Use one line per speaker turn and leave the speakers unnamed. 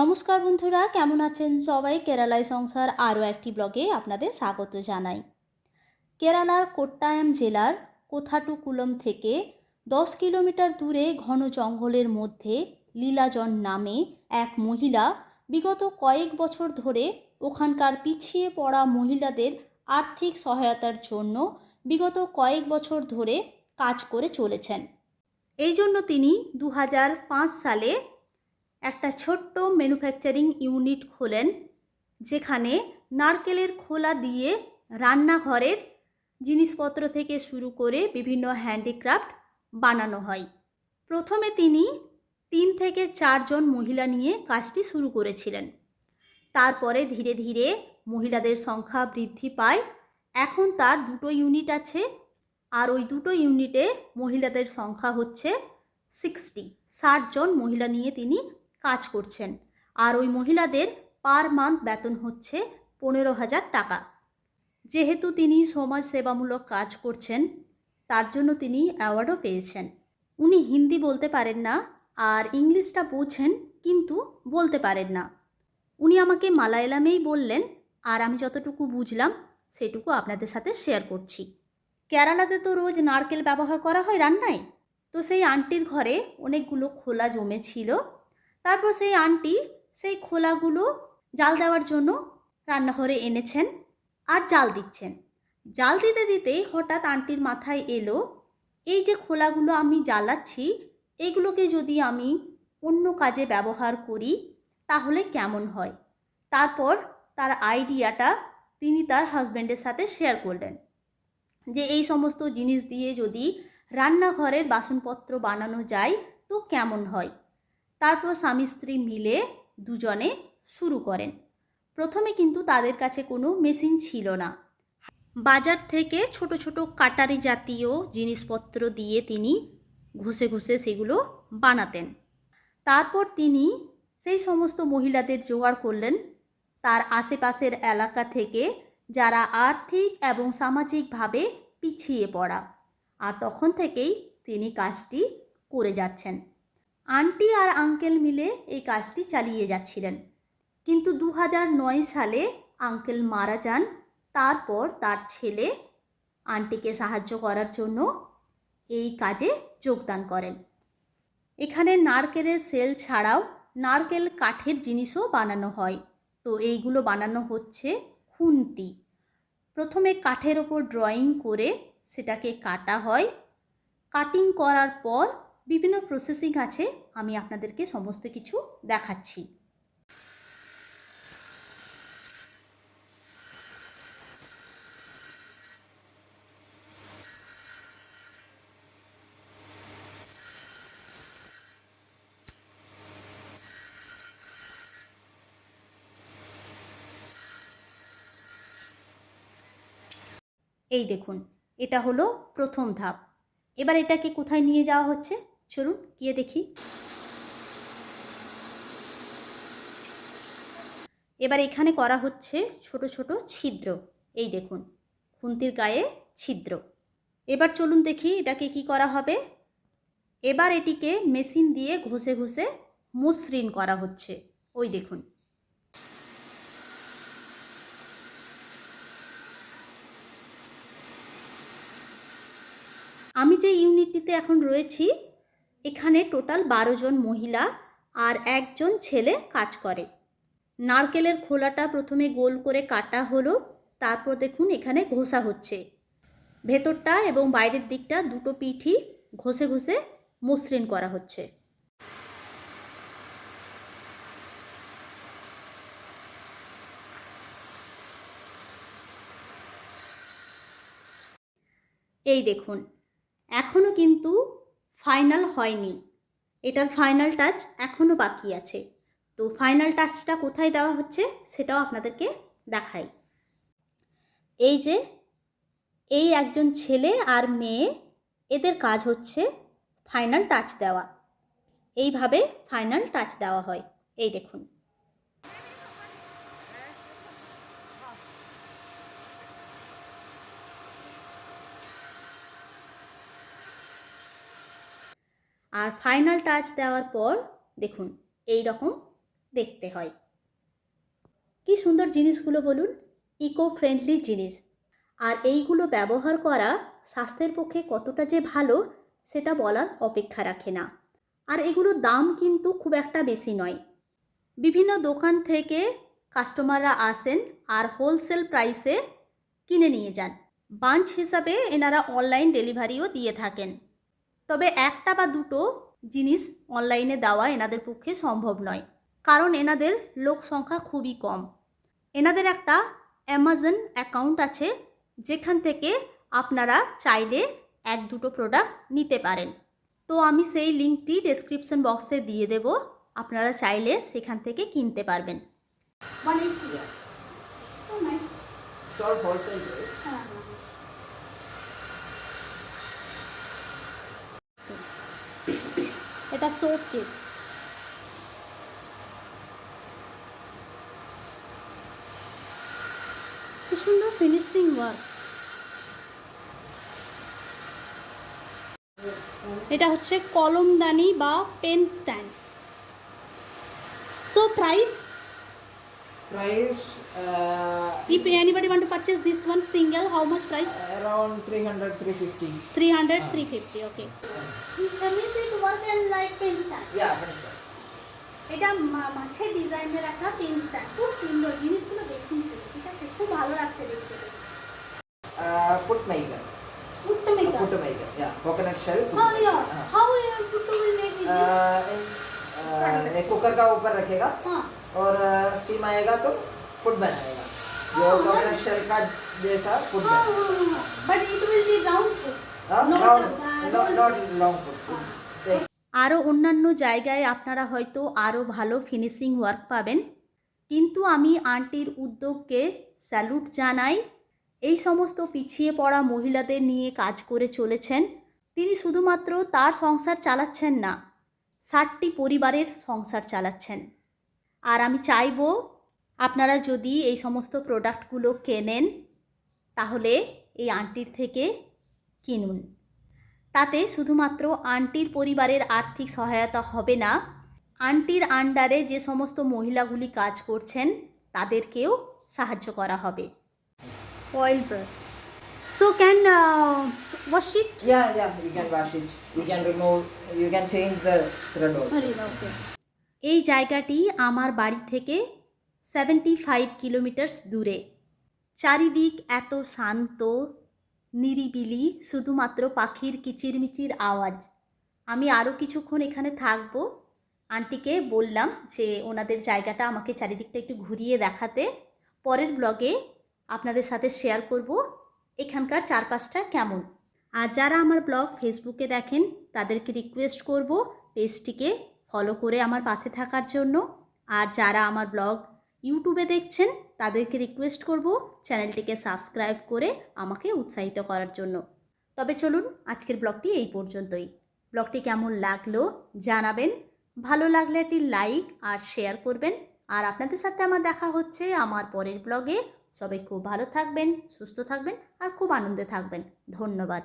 নমস্কার বন্ধুরা, কেমন আছেন সবাই? কেরালায় সংসার আরও একটি ব্লগে আপনাদের স্বাগত জানাই। কেরালার কোট্টায়াম জেলার কোথাটুকুলম থেকে দশ কিলোমিটার দূরে ঘন জঙ্গলের মধ্যে লীলাজন নামে এক মহিলা বিগত কয়েক বছর ধরে ওখানকার পিছিয়ে পড়া মহিলাদের আর্থিক সহায়তার জন্য বিগত কয়েক বছর ধরে কাজ করে চলেছেন। এই জন্য তিনি দু হাজার পাঁচ সালে একটা ছোট্ট ম্যানুফ্যাকচারিং ইউনিট খোলেন, যেখানে নারকেলের খোলা দিয়ে রান্নাঘরের জিনিসপত্র থেকে শুরু করে বিভিন্ন হ্যান্ডিক্রাফট বানানো হয়। প্রথমে তিনি তিন থেকে চারজন মহিলা নিয়ে কাজটি শুরু করেছিলেন। তারপরে ধীরে ধীরে মহিলাদের সংখ্যা বৃদ্ধি পায়। এখন তার দুটো ইউনিট আছে, আর ওই দুটো ইউনিটে মহিলাদের সংখ্যা হচ্ছে সিক্সটি ষাট জন মহিলা নিয়ে তিনি কাজ করছেন। আর ওই মহিলাদের পার মান্থ বেতন হচ্ছে পনেরো হাজার টাকা। যেহেতু তিনি সমাজ সেবামূলক কাজ করছেন, তার জন্য তিনি অ্যাওয়ার্ডও পেয়েছেন। উনি হিন্দি বলতে পারেন না আর ইংলিশটা বোঝেন কিন্তু বলতে পারেন না। উনি আমাকে মালায়ালামেই বললেন, আর আমি যতটুকু বুঝলাম, সেটুকু আপনাদের সাথে শেয়ার করছি। কেরালাতে তো রোজ নারকেল ব্যবহার করা হয় রান্নায়? তো সেই আন্টির ঘরে অনেকগুলো খোলা জমেছিল তারপর সেই আন্টি সেই খোলাগুলো জাল দেওয়ার জন্য রান্নাঘরে এনেছেন আর জাল দিচ্ছেন। জাল দিতে দিতেই হঠাৎ আন্টির মাথায় এলো, এই যে খোলাগুলো আমি জ্বালাচ্ছি, এগুলোকে যদি আমি অন্য কাজে ব্যবহার করি, তাহলে কেমন হয়? তারপর তার আইডিয়াটা তিনি তার হাজব্যান্ডের সাথে শেয়ার করলেন যে, এই সমস্ত জিনিস দিয়ে যদি রান্নাঘরের বাসনপত্র বানানো যায়, তো কেমন হয়? তারপর স্বামী স্ত্রী মিলে দুজনে শুরু করেন। প্রথমে কিন্তু তাদের কাছে কোনো মেশিন ছিল না। বাজার থেকে ছোট ছোট কাটারি জাতীয় জিনিসপত্র দিয়ে তিনি ঘষে ঘষে সেগুলো বানাতেন। তারপর তিনি সেই সমস্ত মহিলাদের জোগাড় করলেন। তার আশেপাশের এলাকা থেকে যারা আর্থিক এবং সামাজিকভাবে পিছিয়ে পড়া। আর তখন থেকেই তিনি কাজটি করে যাচ্ছেন। আন্টি আর আঙ্কেল মিলে এই কাজটি চালিয়ে যাচ্ছিলেন। কিন্তু দু সালে আঙ্কেল মারা যান, তারপর তার ছেলে আন্টিকে সাহায্য করার জন্য এই কাজে যোগদান করেন। এখানে নারকেলের সেল ছাড়াও নারকেল কাঠের জিনিসও বানানো হয়। তো এইগুলো বানানো হচ্ছে খুন্তি। প্রথমে কাঠের ওপর ড্রয়িং করে সেটাকে কাটা হয়। কাটিং করার পর বিভিন্ন প্রসেসিং আছে, আমি আপনাদেরকে সমস্ত কিছু দেখাচ্ছি। এই দেখুন, এটা হলো প্রথম ধাপ। এবার এটাকে কোথায় নিয়ে যাওয়া হচ্ছে? চলুন গিয়ে দেখি। এবার এখানে করা হচ্ছে ছোট ছোট ছিদ্র। এই দেখুন, খুন্তির গায়ে ছিদ্র। এবার চলুন দেখি এটাকে কি করা হবে। এবার এটিকে মেশিন দিয়ে ঘষে ঘষে মসৃণ করা হচ্ছে। ওই দেখুন। আমি যে ইউনিটটিতে এখন রয়েছি এখানে টোটাল বারো জন মহিলা আর একজন ছেলে কাজ করে। নারকেলের খোলাটা প্রথমে গোল করে কাটা হলো, তারপর দেখুন এখানে ঘষা হচ্ছে। ভেতরটা এবং বাইরের দিকটা দুটো পিঠি ঘষে ঘষে মসৃণ করা হচ্ছে। এই দেখুন এখনও কিন্তু ফাইনাল হয়নি। এটার ফাইনাল টাচ এখনও বাকি আছে। তো ফাইনাল টাচটা কোথায় দেওয়া হচ্ছে সেটাও আপনাদেরকে দেখাই। এই যে, এই একজন ছেলে আর মেয়ে, এদের কাজ হচ্ছে ফাইনাল টাচ দেওয়া। এইভাবে ফাইনাল টাচ দেওয়া হয়। এই দেখুন। আর ফাইনাল টাচ দেওয়ার পর দেখুন, এই রকম দেখতে হয়। কি সুন্দর জিনিসগুলো বলুন ইকো ফ্রেন্ডলি জিনিস। আর এইগুলো ব্যবহার করা স্বাস্থ্যের পক্ষে কতটা যে ভালো, সেটা বলার অপেক্ষা রাখে না। আর এগুলোর দাম কিন্তু খুব একটা বেশি নয়। বিভিন্ন দোকান থেকে কাস্টমাররা আসেন আর হোলসেল প্রাইসে কিনে নিয়ে যান। বাঞ্চ হিসাবে এনারা অনলাইন ডেলিভারিও দিয়ে থাকেন। তবে একটা বা দুটো জিনিস অনলাইনে দেওয়া এনাদের পক্ষে সম্ভব নয়। কারণ এনাদের লোক সংখ্যা খুবই কম। এনাদের একটা অ্যামাজন অ্যাকাউন্ট আছে যেখান থেকে আপনারা চাইলে এক দুটো প্রোডাক্ট নিতে পারেন। তো আমি সেই লিঙ্কটি ডেসক্রিপশন বক্সে দিয়ে দেব আপনারা চাইলে সেখান থেকে কিনতে পারবেন। এটা সোপ কেস কি সুন্দর ফিনিশিং ওয়ার্ক এটা হচ্ছে কলমদানি বা pen stand so price
Price uh,
if anybody want to purchase this one single how much price
around 300 350.
300 350 okay it work and like pen stand
Yeah, that's right.
এটা মা- মাছের ডিজাইনের একটা পেন স্ট্যান্ড খুব সুন্দর জিনিসগুলো দেখুন শুধু, ঠিক আছে খুব ভালো লাগছে দেখতে
Uh, put maker.
Uttam
Uh, put maker. Yeah, coconut shell. put
How
maker.
your
हाँ.
how your puttu will make it this?
Uh, in- uh, एक कुकर का ऊपर रखेगा
हाँ
और स्टीम आएगा तो फुट बनाएगा जो
हाँ,
कोकोनट शेल का जैसा फुट
हाँ
बनाएगा
हाँ but it will be round food
हाँ,
not
round,
uh,
not,
roll.
not long foot. It's-
আরও অন্যান্য জায়গায় আপনারা হয়তো আরও ভালো ফিনিশিং ওয়ার্ক পাবেন কিন্তু আমি আন্টির উদ্যোগকে স্যালুট জানাই এই সমস্ত পিছিয়ে পড়া মহিলাদের নিয়ে কাজ করে চলেছেন তিনি শুধুমাত্র তার সংসার চালাচ্ছেন না ষাটটি পরিবারের সংসার চালাচ্ছেন। আর আমি চাইব আপনারা যদি এই সমস্ত প্রোডাক্টগুলো কেনেন, তাহলে এই আন্টির থেকে কিনুন। তাতে শুধুমাত্র আন্টির পরিবারের আর্থিক সহায়তা হবে না, আন্টির আন্ডারে যে সমস্ত মহিলাগুলি কাজ করছেন, তাদেরকেও সাহায্য করা হবে। Oil brush so can wash it
Yeah, yeah, you can wash it. You can remove, you can change the thread also.
এই জায়গাটি আমার বাড়ি থেকে সেভেন্টি ফাইভ কিলোমিটার্স দূরে। চারিদিক এত শান্ত নিরিবিলি শুধুমাত্র পাখির কিচিরমিচির আওয়াজ। আমি আরও কিছুক্ষণ এখানে থাকব। আন্টিকে বললাম যে ওনাদের জায়গাটা আমাকে চারিদিকটা একটু ঘুরিয়ে দেখাতে। পরের ব্লগে আপনাদের সাথে শেয়ার করব। এখানকার চারপাশটা কেমন? আর যারা আমার ব্লগ ফেসবুকে দেখেন, তাদেরকে রিকোয়েস্ট করব পেজটিকে ফলো করে আমার পাশে থাকার জন্য। আর যারা আমার ব্লগ ইউটিউবে দেখছেন, তাদেরকে রিকোয়েস্ট করব চ্যানেলটিকে সাবস্ক্রাইব করে আমাকে উৎসাহিত করার জন্য। তবে চলুন, আজকের ব্লগটি এই পর্যন্তই। ব্লগটি কেমন লাগল জানাবেন। ভালো লাগলে একটি লাইক আর শেয়ার করবেন। আর আপনাদের সাথে আমার দেখা হচ্ছে আমার পরের ব্লগে। সবাই খুব ভালো থাকবেন সুস্থ থাকবেন আর খুব আনন্দে থাকবেন। ধন্যবাদ।